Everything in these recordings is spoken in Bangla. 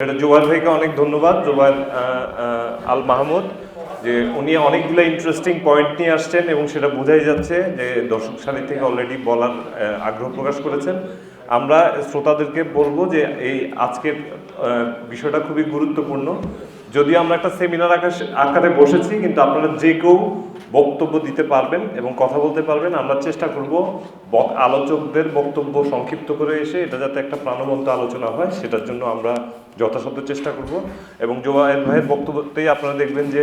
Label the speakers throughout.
Speaker 1: এটা জোবাইর ভাইকে অনেক ধন্যবাদ আহ, আল মাহমুদ যে উনি অনেকগুলো ইন্টারেস্টিং পয়েন্ট নিয়ে আসছেন এবং সেটা বোঝাই যাচ্ছে যে দর্শক সারি থেকে অলরেডি বলার আগ্রহ প্রকাশ করেছেন। আমরা শ্রোতাদেরকে বলব যে এই আজকের বিষয়টা খুবই গুরুত্বপূর্ণ। যদিও আমরা একটা সেমিনার আকাশ- আকারে বসেছি কিন্তু আপনারা যে কেউ বক্তব্য দিতে পারবেন এবং কথা বলতে পারবেন, আমরা চেষ্টা করব আলোচকদের বক্তব্য সংক্ষিপ্ত করে এসে এটা যাতে একটা প্রাণবন্ত আলোচনা হয়, সেটার জন্য আমরা যথাসাধ্য চেষ্টা করব। এবং জোয়ায়ের ভাইয়ের বক্তব্যতেই আপনারা দেখবেন যে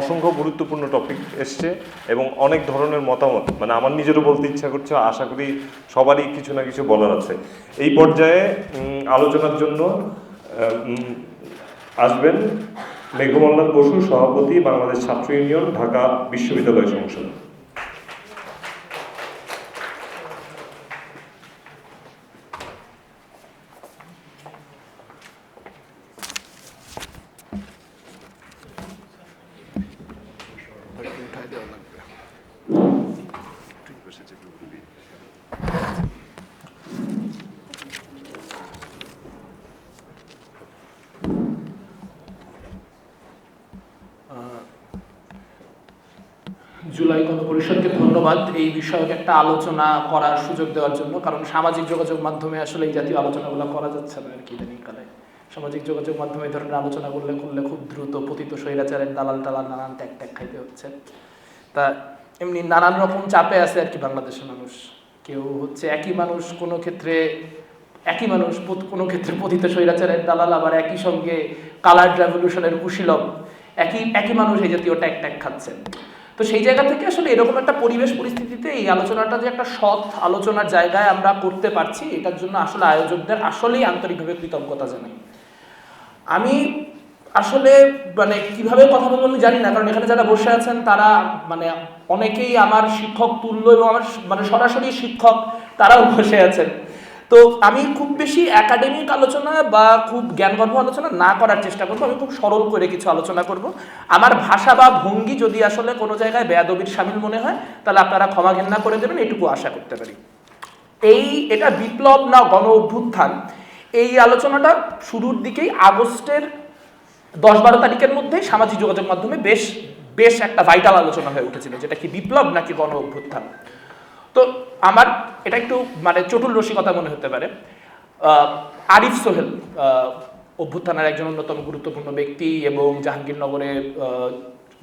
Speaker 1: অসংখ্য গুরুত্বপূর্ণ টপিক এসছে এবং অনেক ধরনের মতামত মানে আমার নিজেরও বলতে ইচ্ছা করছে, আশা করি সবারই কিছু না কিছু বলার আছে। এই পর্যায়ে আলোচনার জন্য আসবেন মেঘমল্লাল বসু সভাপতি বাংলাদেশ ছাত্র ইউনিয়ন ঢাকা বিশ্ববিদ্যালয় সংসদ।
Speaker 2: জুলাই গণপরিষদকে ধন্যবাদ। এই বিষয়ক একটা আলোচনা করার সুযোগ দেওয়ার জন্য, কারণ সামাজিক যোগাযোগ মাধ্যমে আসলে এই জাতীয় আলোচনাগুলো করা যাচ্ছে না আর কি ইদানিংকালে। সামাজিক যোগাযোগ মাধ্যমে এই ধরনের আলোচনা করলে করলে খুব দ্রুত পতিত স্বৈরাচারের দালাল টালাল নানান ট্যাগ ট্যাগ খাইতে হচ্ছে। তা এমনি নানান রকম চাপে আছে আর কি বাংলাদেশের মানুষ। কেউ হচ্ছে একই মানুষ কোনো ক্ষেত্রে, একই মানুষ কোনো ক্ষেত্রে পতিত স্বৈরাচারের দালাল, আবার একই সঙ্গে কালার রেভলিউশনের কুশীলব। একই একই মানুষ এই জাতীয় ট্যাগ ট্যাগ খাচ্ছে। তো সেই জায়গা থেকে আসলে এরকম একটা পরিবেশ পরিস্থিতিতে এই আলোচনাটা যে একটা সৎ আলোচনার জায়গায় আমরা করতে পারছি, এটার জন্য আসলে আয়োজকদের আসলেই আন্তরিকভাবে কৃতজ্ঞতা জানাই। আমি আসলে মানে কীভাবে কথা বলব আমি জানি না, কারণ এখানে যারা বসে আছেন তারা মানে অনেকেই আমার শিক্ষক তুল্য এবং আমার মানে সরাসরি শিক্ষক তারাও বসে আছেন। তো আমি খুব বেশি একাডেমিক আলোচনা বা খুব জ্ঞানগর্ভ আলোচনা না করার চেষ্টা করব, আমি খুব সরল করে কিছু আলোচনা করব। আমার ভাষা বা ভঙ্গি যদি আসলে কোনো জায়গায় বেয়াদবির সামিল মনে হয়, তাহলে আপনারা ক্ষমা ঘেন্না করে দেবেন, এটুকু আশা করতে পারি। এই এটা বিপ্লব না গণ অভ্যুত্থান, এই আলোচনাটা শুরুর দিকেই আগস্টের দশ বারো তারিখের মধ্যেই সামাজিক যোগাযোগ মাধ্যমে বেশ বেশ একটা ভাইটাল আলোচনা হয়ে উঠেছিল, যেটা কি বিপ্লব নাকি গণ অভ্যুত্থান। তো আমার এটা একটু মানে চটুল রসিকতা মনে হতে পারে। আরিফ সোহেল অভ্যুত্থানের একজন অন্যতম গুরুত্বপূর্ণ ব্যক্তি এবং জাহাঙ্গীরনগরে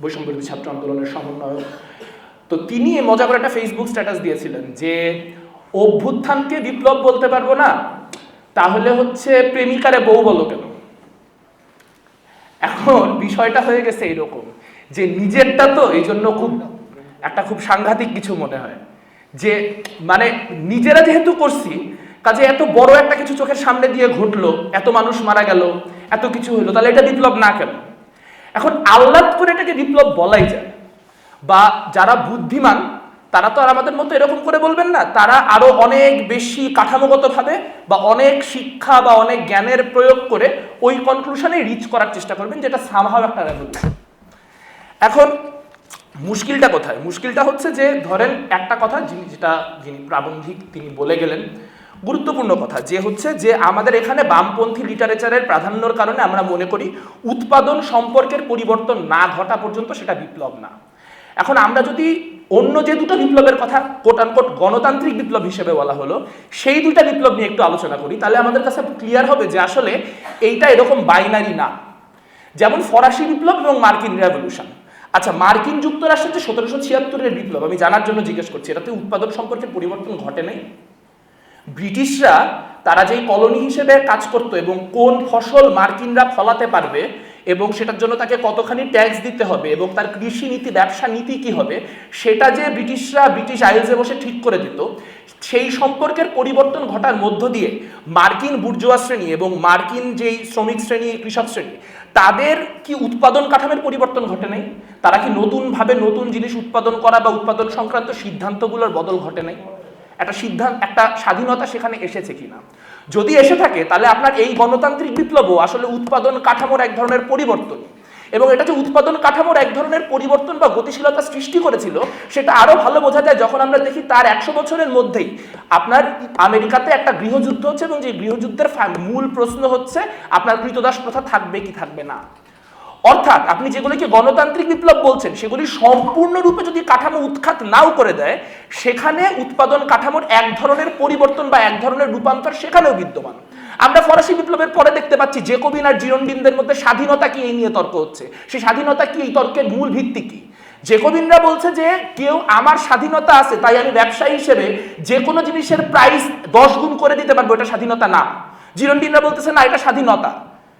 Speaker 2: বৈষম্য ছাত্র আন্দোলনের সমন্বয়ক। তো তিনি মজা করে একটা ফেসবুক স্ট্যাটাস দিয়েছিলেন যে, অভ্যুত্থানকে বিপ্লব বলতে পারব না, তাহলে হচ্ছে প্রেমিকারে বউ বলো কেন? এখন বিষয়টা হয়ে গেছে এরকম যে নিজেরটা তো এই জন্য খুব একটা খুব সাংঘাতিক কিছু মনে হয়। যে মানে নিজেরা যেহেতু করছি, কাজে এত বড় একটা কিছু চোখের সামনে দিয়ে ঘটলো, এত মানুষ মারা গেল, এত কিছু হলো, তাহলে এটা বিপ্লব না কেন? এখন আহ্লাদ করে এটাকে বিপ্লব বলাই যায়। বা যারা বুদ্ধিমান, তারা তো আর আমাদের মতো এরকম করে বলবেন না, তারা আরও অনেক বেশি কাঠামোগতভাবে বা অনেক শিক্ষা বা অনেক জ্ঞানের প্রয়োগ করে ওই কনক্লুশনে রিচ করার চেষ্টা করবেন, যেটা সামহাও একটা রেভলিউশন এখন মুশকিলটা কোথায়? মুশকিলটা হচ্ছে যে, ধরেন একটা কথা যিনি, যেটা যিনি প্রাবন্ধিক তিনি বলে গেলেন, গুরুত্বপূর্ণ কথা যে হচ্ছে যে, আমাদের এখানে বামপন্থী লিটারেচারের প্রাধান্যর কারণে আমরা মনে করি উৎপাদন সম্পর্কের পরিবর্তন না ঘটা পর্যন্ত সেটা বিপ্লব না। এখন আমরা যদি অন্য যে দুটো বিপ্লবের কথা কোট আনকোট গণতান্ত্রিক বিপ্লব হিসেবে বলা হলো, সেই দুইটা বিপ্লব নিয়ে একটু আলোচনা করি, তাহলে আমাদের কাছে ক্লিয়ার হবে যে আসলে এইটা এরকম বাইনারি না। যেমন ফরাসি বিপ্লব এবং মার্কিন রেভলিউশন আচ্ছা মার্কিন যুক্তরাষ্ট্রের যে সতেরোশো ছিয়াত্তরের বিপ্লব, আমি জানার জন্য জিজ্ঞেস করছি, এটাতে উৎপাদন সম্পর্কে পরিবর্তন ঘটে নাই? ব্রিটিশরা তারা যেই কলোনি হিসেবে কাজ করত এবং কোন ফসল মার্কিনরা ফলাতে পারবে এবং সেটার জন্য তাকে কতখানি ট্যাক্স দিতে হবে এবং তার কৃষি নীতি, ব্যবসা নীতি কি হবে, সেটা যে ব্রিটিশরা ব্রিটিশ আইলসে বসে ঠিক করে দিত, সেই সম্পর্কের পরিবর্তন ঘটার মধ্য দিয়ে মার্কিন বুর্জোয়া শ্রেণি এবং মার্কিন যেই শ্রমিক শ্রেণি, কৃষক শ্রেণি তাদের কি উৎপাদন কাঠামের পরিবর্তন ঘটে নাই? তারা কি নতুনভাবে নতুন জিনিস উৎপাদন করা বা উৎপাদন সংক্রান্ত সিদ্ধান্তগুলোর বদল ঘটে নাই? একটা সিদ্ধান্ত একটা স্বাধীনতা সেখানে এসেছে কিনা? যদি এসে থাকে, তাহলে আপনার এই গণতান্ত্রিক বিপ্লবও আসলে উৎপাদন কাঠামোর এক ধরনের পরিবর্তন। এবং এটা যে উৎপাদন কাঠামোর এক ধরনের পরিবর্তন বা গতিশীলতা সৃষ্টি করেছিল, সেটা আরও ভালো বোঝা যায় যখন আমরা দেখি তার একশো বছরের মধ্যেই আপনার আমেরিকাতে একটা গৃহযুদ্ধ হচ্ছে এবং যে গৃহযুদ্ধের মূল প্রশ্ন হচ্ছে আপনার কৃতদাস প্রথা থাকবে কি থাকবে না। অর্থাৎ আপনি যেগুলিকে গণতান্ত্রিক বিপ্লব বলছেন, সেগুলি সম্পূর্ণরূপে যদি কাঠামো উৎখাত নাও করে দেয়, সেখানে উৎপাদন কাঠামোর এক ধরনের পরিবর্তন বা এক ধরনের রূপান্তর সেখানেও বিদ্যমান। আমরা ফরাসি বিপ্লবের পরে দেখতে পাচ্ছি জেকোবিন আর জিরন্ডিনদের মধ্যে স্বাধীনতা কি এই নিয়ে তর্ক হচ্ছে? সেই স্বাধীনতা কি এই তর্কের মূল ভিত্তি কি? জেকোবিনরা বলছে যে কেউ আমার স্বাধীনতা আছে, তাই আমি ব্যবসায়ী হিসেবে যে কোনো জিনিসের প্রাইস দশ গুণ করে দিতে পারব, এটা স্বাধীনতা না। জিরন্ডিনরা বলতেছে, না, এটা স্বাধীনতা।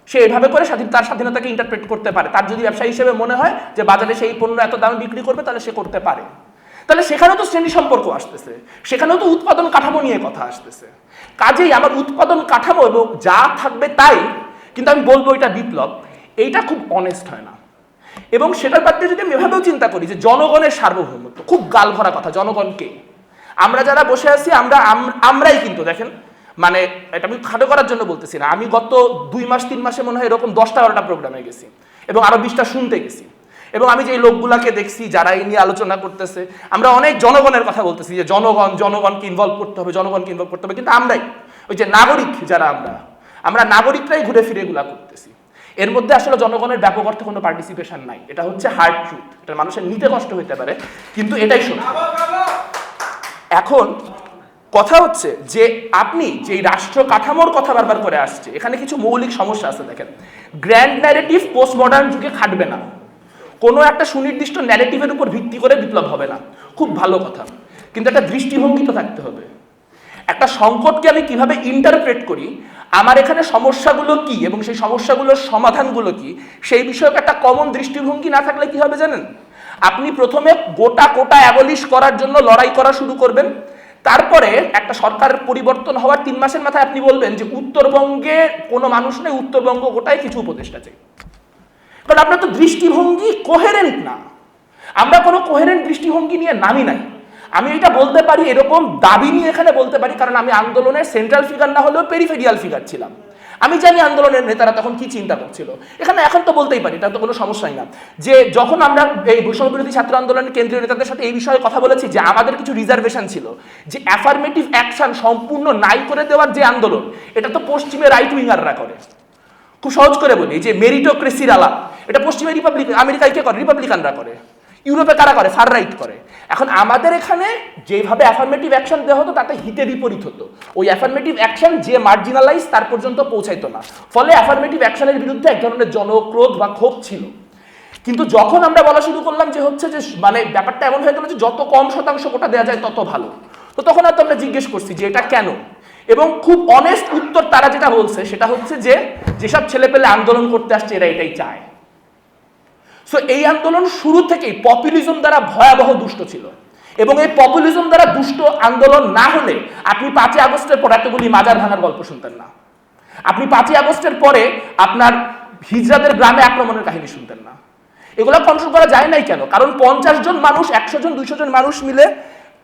Speaker 2: সে এভাবে করে স্বাধীন, তার স্বাধীনতাকে ইন্টারপ্রেট করতে পারে। তার যদি ব্যবসায়ী হিসেবে মনে হয় যে বাজারে সেই পণ্য এত দামে বিক্রি করবে, তাহলে সে করতে পারে। তাহলে সেখানেও তো শ্রেণি সম্পর্ক আসতেছে, সেখানেও তো উৎপাদন কাঠামো নিয়ে কথা আসতেছে। কাজেই আমার উৎপাদন কাঠামো এবং যা থাকবে তাই, কিন্তু আমি বলব এটা বিপ্লব, এইটা খুব অনেস্ট হয় না। এবং সেটার বাদ দিয়ে যদি আমি এভাবেও চিন্তা করি যে জনগণের সার্বভৌমত্ব, খুব গাল ভরা কথা জনগণকে আমরা যারা বসে আছি, আমরা, আম- আমরাই কিন্তু দেখেন মানে এটা আমি খাটো করার জন্য বলতেছি না, আমি গত দুই মাস, তিন মাসে মনে হয় এরকম দশটা, বারোটা প্রোগ্রামে গেছি এবং আরও বিশটা শুনতে গেছি। এবং আমি যে লোকগুলাকে দেখছি, যারা এই নিয়ে আলোচনা করতেছে, আমরা অনেক জনগণের কথা বলতেছি যে জনগণ, জনগণকে ইনভলভ করতে হবে, জনগণকে ইনভলভ করতে হবে। কিন্তু আমরাই, ওই যে নাগরিক যারা আমরা আমরা নাগরিকরাই ঘুরে ফিরে এগুলা করতেছি। এর মধ্যে আসলে জনগণের ব্যাপক অর্থে কোনো পার্টিসিপেশন নাই। এটা হচ্ছে হার্ড ট্রুথ এটা মানুষের নিতে কষ্ট হতে পারে, কিন্তু এটাই সত্য। এখন কথা হচ্ছে যে আপনি যে রাষ্ট্র কাঠামোর কথা বারবার করে আসছে, এখানে কিছু মৌলিক সমস্যা আছে দেখেন। গ্র্যান্ড ন্যারেটিভ পোস্ট মডার্ন যুগে খাটবে না। কোনো একটা সুনির্দিষ্ট ন্যারেটিভের উপর ভিত্তি করে বিপ্লব হবে না। খুব ভালো কথা। কিন্তু একটা দৃষ্টিভঙ্গি তো থাকতে হবে। একটা সংকটকে আমি কীভাবে ইন্টারপ্রেট করি, আমার এখানে সমস্যাগুলো কি এবং সেই সমস্যাগুলোর সমাধানগুলো কি, সেই বিষয়ে একটা কমন দৃষ্টিভঙ্গি না থাকলে কি হবে জানেন? আপনি প্রথমে গোটা কোটা অ্যাবলিশ করার জন্য লড়াই করা শুরু করবেন। তারপরে একটা সরকারের পরিবর্তন হওয়ার তিন মাসের মাথায় আপনি বলবেন যে উত্তরবঙ্গে কোনো মানুষ নেই, উত্তরবঙ্গ গোটায় কিছু উপদেষ্টা চাই। কারণ আপনার তো দৃষ্টিভঙ্গি কোহেরেন্ট না। আমরা কোনো কোহেরেন্ট দৃষ্টিভঙ্গি নিয়ে নামি নাই। আমি এটা বলতে পারি এরকম দাবি নিয়ে এখানে বলতে পারি, কারণ আমি আন্দোলনের সেন্ট্রাল ফিগার না হলেও পেরিফেরিয়াল ফিগার ছিলাম। আমি জানি আন্দোলনের নেতারা তখন কি চিন্তা করছিল। এখানে এখন তো বলতেই পারি, এটা তো কোনো সমস্যাই না। যে যখন আমরা এই বৈষম্য বিরোধী ছাত্র আন্দোলনের কেন্দ্রীয় নেতাদের সাথে এই বিষয়ে কথা বলেছি, যে আমাদের কিছু রিজার্ভেশন ছিল, যে অ্যাফার্মেটিভ অ্যাকশন সম্পূর্ণ নাই করে দেওয়ার যে আন্দোলন, এটা তো পশ্চিমে রাইট উইঙ্গাররা করে। খুব সহজ করে বলি যে মেরিটোক্রেসির আলাপ, এটা পশ্চিমে রিপাবলিক আমেরিকায় কে করে? রিপাবলিকানরা করে। ইউরোপে কারা করে? ফার রাইট করে। এখন আমাদের এখানে যেভাবে অ্যাফার্মেটিভ অ্যাকশন দেওয়া হতো, তাতে হিতে বিপরীত হতো। ওই অ্যাফার্মেটিভ অ্যাকশন যে মার্জিনালাইজ তার পর্যন্ত পৌঁছাইতো না। ফলে অ্যাফার্মেটিভ অ্যাকশনের বিরুদ্ধে এক ধরনের জনক্রোধ বা ক্ষোভ ছিল। কিন্তু যখন আমরা বলা শুরু করলাম যে হচ্ছে যে মানে ব্যাপারটা এমন হয়ে গেল যে যত কম শতাংশ কোটা দেওয়া যায়, তত ভালো। তো তখন আর তো আমরা জিজ্ঞেস করছি যে এটা কেন? এবং খুব অনেস্ট উত্তর তারা যেটা বলছে সেটা হচ্ছে যে যেসব ছেলেপেলে আন্দোলন করতে আসছে এরা এটাই চায়। সো এই আন্দোলন শুরু থেকেই পপুলিজম দ্বারা ভয়াবহ দুষ্ট ছিল। এবং এই পপুলিজম দ্বারা দুষ্ট আন্দোলন না হলে আপনি পাঁচই আগস্টের পর এতগুলি মাজার ভাঙার গল্প শুনতেন না। আপনি পাঁচই আগস্টের পরে আপনার হিজরাদের গ্রামে আক্রমণের কাহিনী শুনতেন না। এগুলো কন্ট্রোল করা যায় নাই কেন? কারণ পঞ্চাশ জন মানুষ, একশো জন, দুইশো জন মানুষ মিলে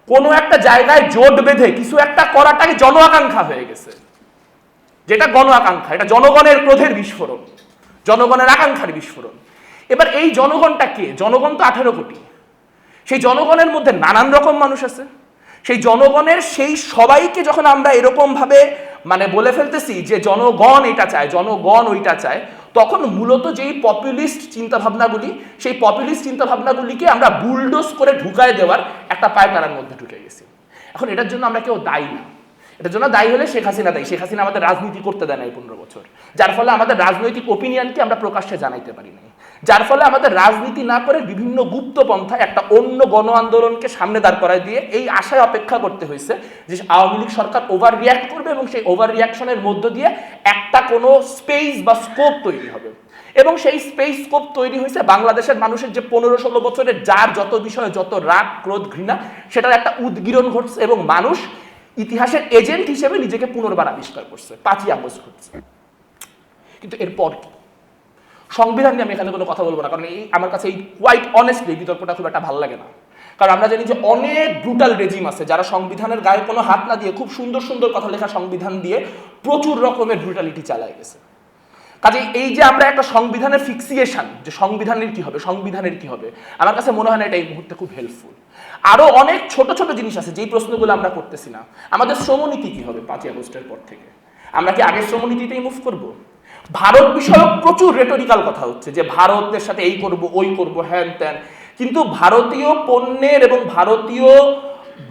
Speaker 2: কোনো একটা জায়গায় জোট বেঁধে কিছু একটা করাটাকে জন আকাঙ্ক্ষা হয়ে গেছে। যেটা গণ আকাঙ্ক্ষা এটা জনগণের ক্রোধের বিস্ফোরণ, জনগণের আকাঙ্ক্ষার বিস্ফোরণ। এবার এই জনগণটা কে? জনগণ তো আঠেরো কোটি। সেই জনগণের মধ্যে নানান রকম মানুষ আছে। সেই জনগণের সেই সবাইকে যখন আমরা এরকম ভাবে মানে বলে ফেলতেছি যে জনগণ এটা চায়, জনগণ ওইটা চায় তখন মূলত যেই পপুলিস্ট চিন্তাভাবনাগুলি, সেই পপুলিস্ট চিন্তাভাবনাগুলিকে আমরা বুলডোজ করে ঢুকায় দেওয়ার একটা পায়তারার মধ্যে ঢুকে গেছি। এখন এটার জন্য আমরা কেউ দায়ী না। এটার জন্য দায়ী হলে শেখ হাসিনা দায়ী। শেখ হাসিনা আমাদের রাজনীতি করতে দেয় না এই পনেরো বছর। যার ফলে আমাদের রাজনৈতিক ওপিনিয়নকে আমরা প্রকাশ্যে জানাইতে পারি নাই। যার ফলে আমাদের রাজনীতি না করে বিভিন্ন গুপ্ত পন্থায় একটা অন্য গণ আন্দোলনকে সামনে দাঁড় করায় দিয়ে এই আশায় অপেক্ষা করতে হয়েছে যে আওয়ামী লীগ সরকার ওভার রিয়াক্ট করবে এবং সেই ওভার রিয়াকশনের মধ্য দিয়ে একটা কোনো স্পেস বা স্কোপ তৈরি হবে। এবং সেই স্পেস স্কোপ তৈরি হয়েছে বাংলাদেশের মানুষের যে পনেরো ষোলো বছরের যার যত বিষয়ে, যত রাগ, ক্রোধ, ঘৃণা, সেটার একটা উদ্গীরণ ঘটছে এবং মানুষ ইতিহাসের এজেন্ট হিসেবে নিজেকে পুনর্বার আবিষ্কার করছে, পাঁচই আগস্ট ঘটছে। কিন্তু এরপর কি? সংবিধান নিয়ে আমি এখানে কোনো কথা বলব না, কারণ এই আমার কাছে এই কোয়াইট অনেস্টলি বিতর্কটা খুব একটা ভালো লাগে না। কারণ আমরা জানি যে অনেক ব্রুটাল রেজিম আছে যারা সংবিধানের গায়ে কোনো হাত না দিয়ে খুব সুন্দর সুন্দর কথা লেখা সংবিধান দিয়ে প্রচুর রকমের ব্রুটালিটি চালায় গেছে। কাজে এই যে আমরা একটা সংবিধানের ফিক্সিয়েশন যে সংবিধানের কি হবে, সংবিধানের কি হবে, আমার কাছে মনে হয় না এটা এই মুহূর্তে খুব হেল্পফুল আরও অনেক ছোট ছোট জিনিস আছে যেই প্রশ্নগুলো আমরা করতেছি না। আমাদের শ্রমনীতি কি হবে পাঁচই আগস্টের পর থেকে? আমরা কি আগের শ্রমনীতিতেই মুভ করব? ভারত বিষয়ক প্রচুর রেটরিক্যাল কথা হচ্ছে যে ভারতের সাথে এই করব, ওই করব, হ্যান ত্যান। কিন্তু ভারতীয় পণ্যের এবং ভারতীয়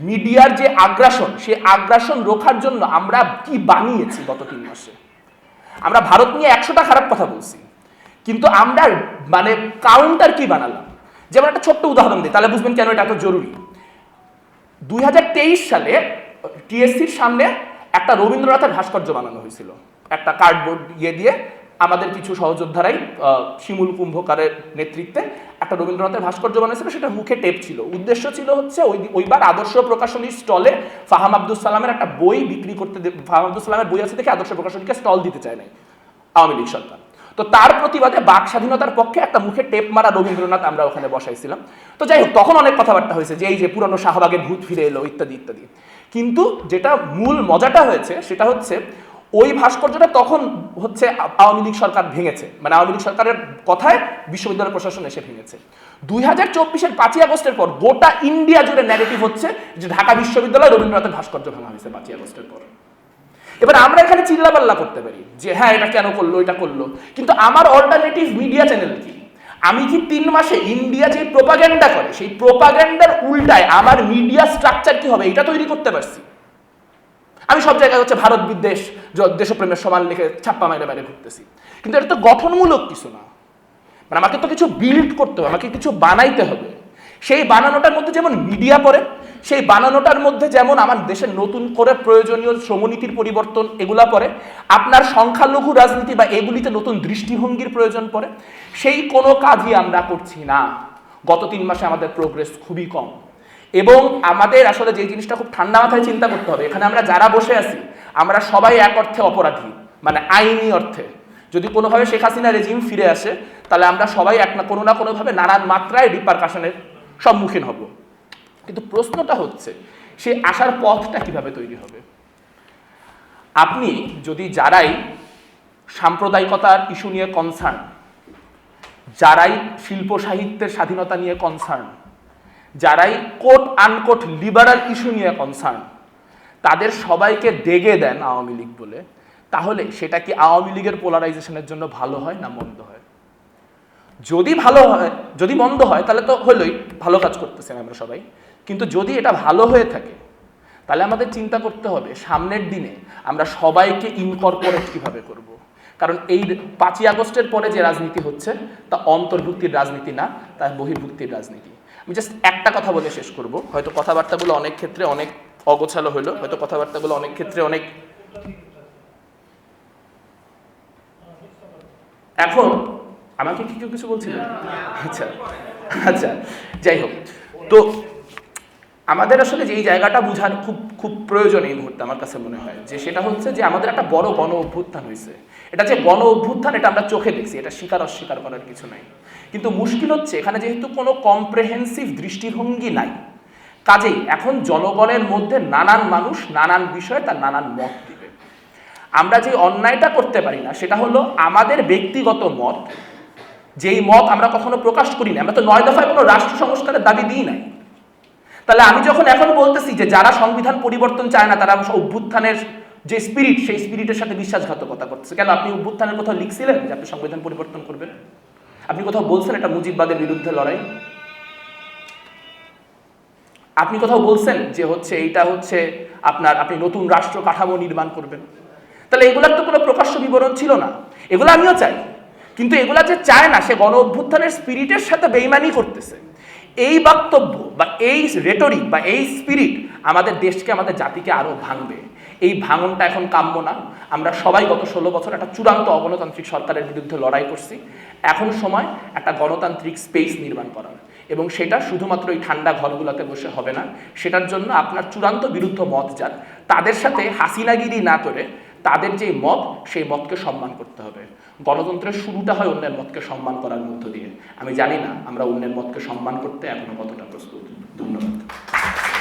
Speaker 2: মিডিয়ার যে আগ্রাসন সেই আগ্রাসন রোখার জন্য আমরা কি বানিয়েছি গত তিন মাসে? আমরা ভারত নিয়ে একশোটা খারাপ কথা বলছি, কিন্তু আমরা মানে কাউন্টার কি বানালাম? যেমন একটা ছোট্ট উদাহরণ দিই, তাহলে বুঝবেন কেন এটা এত জরুরি। দুই হাজার তেইশ সালে, টিএসসির সামনে একটা রবীন্দ্রনাথের ভাস্কর্য বানানো হয়েছিল। একটা কার্ডবোর্ড ইয়ে দিয়ে আমাদের কিছু সহযোদ্ধারাই শিমুল কুম্ভকারের নেতৃত্বে একটা রবীন্দ্রনাথের ভাস্কর্য বানিয়েছিল, সেটা মুখে টেপ ছিল। উদ্দেশ্য ছিল হচ্ছে ওই ওইবার আদর্শ প্রকাশনীর স্টলে ফাহাম আব্দুল সালামের একটা বই বিক্রি করতে ফাহাম আব্দুল সালামের বই আছে দেখে আদর্শ প্রকাশনীকে স্টল দিতে চায় নাই আওয়ামী লীগ সরকার। তো তার প্রতিবাদে বাক স্বাধীনতার পক্ষে একটা মুখে টেপ মারা রবীন্দ্রনাথ আমরা ওখানে বসাইছিলাম। তো যাই হোক, তখন অনেক কথাবার্তা হয়েছে যে এই যে পুরনো শাহবাগের ভূত ফিরে এলো, ইত্যাদি ইত্যাদি। কিন্তু যেটা মূল মজাটা হয়েছে, সেটা হচ্ছে ওই ভাস্কর্যটা তখন হচ্ছে আওয়ামী লীগ সরকার ভেঙেছে। মানে আওয়ামী লীগ সরকারের কথায় বিশ্ববিদ্যালয় প্রশাসন এসে ভেঙেছে। দুই হাজার চব্বিশের পাঁচই আগস্টের পর গোটা ইন্ডিয়া জুড়ে ন্যারেটিভ হচ্ছে যে ঢাকা বিশ্ববিদ্যালয় রবীন্দ্রনাথের ভাস্কর্য ভাঙা হয়েছে পাঁচই আগস্টের পর। এবার আমরা এখানে চিল্লাপাল্লা করতে পারি যে হ্যাঁ এটা কেন করল, এটা করল। কিন্তু আমার অল্টারনেটিভ মিডিয়া চ্যানেল কি? আমি কি তিন মাসে ইন্ডিয়া যে প্রোপাগ্যান্ডা করে, সেই প্রোপাগ্যান্ডার উল্টায় আমার মিডিয়া স্ট্রাকচার কি হবে? এটা তৈরি করতে পারছি। আমি সব জায়গায় হচ্ছে ভারত বিদ্বেষ দেশপ্রেমের সমান লিখে ছাপ্পা মাইরে বাইরে ঘুরতেছি। কিন্তু এটা তো গঠনমূলক কিছু না। মানে আমাকে তো কিছু বিল্ড করতে হবে, আমাকে কিছু বানাইতে হবে। সেই বানানোটার মধ্যে যেমন মিডিয়া পড়ে, সেই বানানোটার মধ্যে যেমন আমার দেশের নতুন করে প্রয়োজনীয় শ্রমনীতির পরিবর্তন এগুলা পড়ে, আপনার সংখ্যালঘু রাজনীতি বা এগুলিতে নতুন দৃষ্টিভঙ্গির প্রয়োজন পড়ে, সেই কোনো কাজই আমরা করছি না। গত তিন মাসে আমাদের প্রোগ্রেস খুবই কম। এবং আমাদের আসলে যে জিনিসটা খুব ঠান্ডা মাথায় চিন্তা করতে হবে, এখানে আমরা যারা বসে আছি, আমরা সবাই এক অর্থে অপরাধী মানে আইনি অর্থে। যদি কোনোভাবে শেখ হাসিনা রেজিম ফিরে আসে, তাহলে আমরা সবাই এক না, কোনো না কোনোভাবে নানান মাত্রায় রিপারকাশনের সম্মুখীন হব। কিন্তু প্রশ্নটা হচ্ছে, সে আসার পথটা কীভাবে তৈরি হবে? আপনি যদি যারাই সাম্প্রদায়িকতার ইস্যু নিয়ে কনসার্ন যারাই শিল্প সাহিত্যের স্বাধীনতা নিয়ে কনসার্ন যারাই কোট আনকোট লিবারাল ইস্যু নিয়ে কনসার্ন তাদের সবাইকে দেগে দেন আওয়ামী লীগ বলে। তাহলে সেটা কি আওয়ামী লীগের পোলারাইজেশনের জন্য ভালো হয় না মন্দ হয়? যদি ভালো হয়, যদি মন্দ হয়, তাহলে তো হলোই, ভালো কাজ করতেছেন আমরা সবাই। কিন্তু যদি এটা ভালো হয়ে থাকে, তাহলে আমাদের চিন্তা করতে হবে, সামনের দিনে আমরা সবাইকে ইনকর্পোরেট কীভাবে করব। কারণ এই পাঁচই আগস্টের পরে যে রাজনীতি হচ্ছে, তা অন্তর্ভুক্তির রাজনীতি না তা বহির্ভুক্তির রাজনীতি। আমি জাস্ট একটা কথা বলে শেষ করব। হয়তো কথাবার্তাগুলো অনেক ক্ষেত্রে অনেক অগোছালো হলো, হয়তো কথাবার্তাগুলো অনেক ক্ষেত্রে অনেক এখন আমাকে কি কেউ কিছু বলছিল? আচ্ছা আচ্ছা যাই হোক। তো আমাদের আসলে যে এই জায়গাটা বোঝার খুব খুব প্রয়োজন এই মুহূর্তে আমার কাছে মনে হয়। যে সেটা হচ্ছে যে আমাদের একটা বড় গণ অভ্যুত্থান হয়েছে। এটা যে গণ অভ্যুত্থান, এটা আমরা চোখে দেখছি, এটা স্বীকার, অস্বীকার করার কিছু নাই। কিন্তু মুশকিল হচ্ছে, এখানে যেহেতু কোনো কম্প্রেহেন্সিভ দৃষ্টিভঙ্গি নাই, কাজেই এখন জনগণের মধ্যে নানান মানুষ নানান বিষয়ে তার নানান মত দিবে। আমরা যে অন্যায়টা করতে পারি না, সেটা হলো আমাদের ব্যক্তিগত মত। যেই মত আমরা কখনো প্রকাশ করি না, আমরা তো নয় দফায় কোনো রাষ্ট্র সংস্কারের দাবি দিই নাই। তাহলে আমি যখন এখন বলতেছি যে যারা সংবিধান পরিবর্তন চায় না, তারা অভ্যুত্থানের যে স্পিরিট সেই স্পিরিটের সাথে বিশ্বাসঘাতকতা করছে কেন আপনি অভ্যুত্থানের কোথাও লিখছিলেন যে আপনি সংবিধান পরিবর্তন করবেন? আপনি কোথাও বলছেন এটা মুজিববাদের বিরুদ্ধে লড়াই? আপনি কোথাও বলছেন যে হচ্ছে এইটা হচ্ছে আপনার, আপনি নতুন রাষ্ট্র কাঠামো নির্মাণ করবেন। তাহলে এগুলার তো কোনো প্রকাশ্য বিবরণ ছিল না। এগুলো আমিও চাই। কিন্তু এগুলা যে চায় না, সে গণ অভ্যুত্থানের স্পিরিটের সাথে বেইমানি করতেছে। এই বক্তব্য বা এই রেটরিক বা এই স্পিরিট আমাদের দেশকে, আমাদের জাতিকে আরও ভাঙবে। এই ভাঙনটা এখন কাম্য না। আমরা সবাই গত ষোলো বছর একটা চূড়ান্ত অগণতান্ত্রিক সরকারের বিরুদ্ধে লড়াই করছি। এখন সময় একটা গণতান্ত্রিক স্পেস নির্মাণ করার। এবং সেটা শুধুমাত্র এই ঠান্ডা ঘরগুলোতে বসে হবে না। সেটার জন্য আপনার চূড়ান্ত বিরুদ্ধ মত যান তাদের সাথে হাসিনাগিরি না করে তাদের যে মত, সেই মতকে সম্মান করতে হবে। গণতন্ত্রের শুরুটা হয় অন্যের মতকে সম্মান করার মধ্য দিয়ে। আমি জানি না আমরা অন্যের মতকে সম্মান করতে এখনও কতটা প্রস্তুত। ধন্যবাদ।